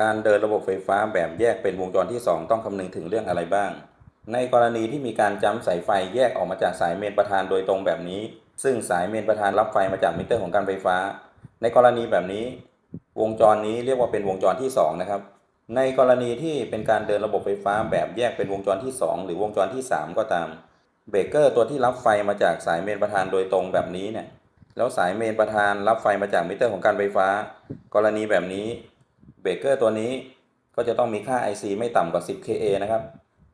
การเดินระบบไฟฟ้าแบบแยกเป็นวงจรที่ 2 ต้องคำนึงถึงเรื่องอะไรบ้าง ในกรณีที่มีการจ้ำสายไฟแยกออกมาจากสายเมนประธานโดยตรงแบบนี้ ซึ่งสายเมนประธานรับไฟมาจากมิเตอร์ของการไฟฟ้า ในกรณีแบบนี้ วงจรนี้เรียกว่าเป็นวงจรที่ 2 นะครับ ในกรณีที่เป็นการเดินระบบไฟฟ้าแบบแยกเป็นวงจรที่ 2 หรือวงจรที่ 3 ก็ตามเบรกเกอร์ตัวที่รับไฟมาจากสายเมนประธานโดยตรงแบบนี้เนี่ยแล้วสายเมนประธานรับไฟมาจากมิเตอร์ของการไฟฟ้า กรณีแบบนี้ เบรกเกอร์ตัวนี้ก็จะต้องมีค่า IC ไม่ต่ำกว่า 10 kA นะครับ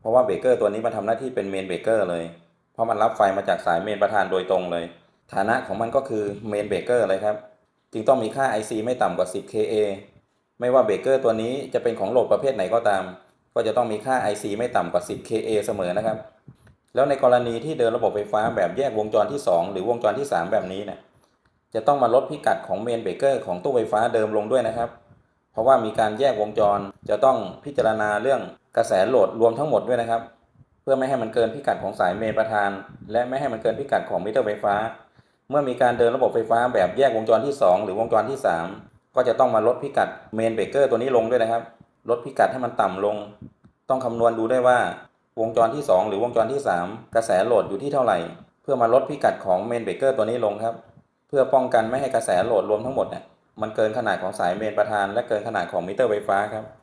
เพราะว่าเบรกเกอร์ตัวนี้มันทำหน้าที่เป็นเมนเบรกเกอร์เลย เพราะมันรับไฟมาจากสายเมนประธานโดยตรงเลย ฐานะของมันก็คือเมนเบรกเกอร์เลยครับ จึงต้องมีค่า IC ไม่ต่ำกว่า 10 kA ไม่ว่าเบรกเกอร์ตัวนี้จะเป็นของโหลดประเภทไหนก็ตาม ก็จะต้องมีค่า IC ไม่ต่ำกว่า 10 kA เสมอนะครับ แล้วในกรณีที่เดินระบบไฟฟ้าแบบแยกวงจรที่ 2 หรือวงจรที่ 3 แบบนี้เนี่ยจะต้องมาลดพิกัดของเมนเบรกเกอร์ของตู้ไฟฟ้าเดิมลงด้วยนะครับ เพราะว่ามีการแยกวงจรจะต้องพิจารณาเรื่องกระแสโหลดรวมทั้งหมดด้วยนะครับ เพื่อไม่ให้มันเกินพิกัดของสายเมนประธาน และไม่ให้มันเกินพิกัดของมิเตอร์ไฟฟ้า เมื่อมีการเดินระบบไฟฟ้าแบบแยกวงจรที่ 2 หรือวงจรที่ 3 ก็จะต้องมาลดพิกัดเมนเบรกเกอร์ตัวนี้ลงด้วยนะครับ ลดพิกัดให้มันต่ำลง ต้องคำนวณดูได้วยว่าวงจรที่ 2 หรือวงจรที่ 3 กระแสโหลดอยู่ที่เท่าไหร่ เพื่อมาลดพิกัดของเมนเบรกเกอร์ตัวนี้ลงครับ เพื่อป้องกันไม่ให้กระแสโหลดรวมทั้งหมดเนี่ย มันเกินขนาดของสายเมนประธาน และเกินขนาดของมิเตอร์ไฟฟ้าครับ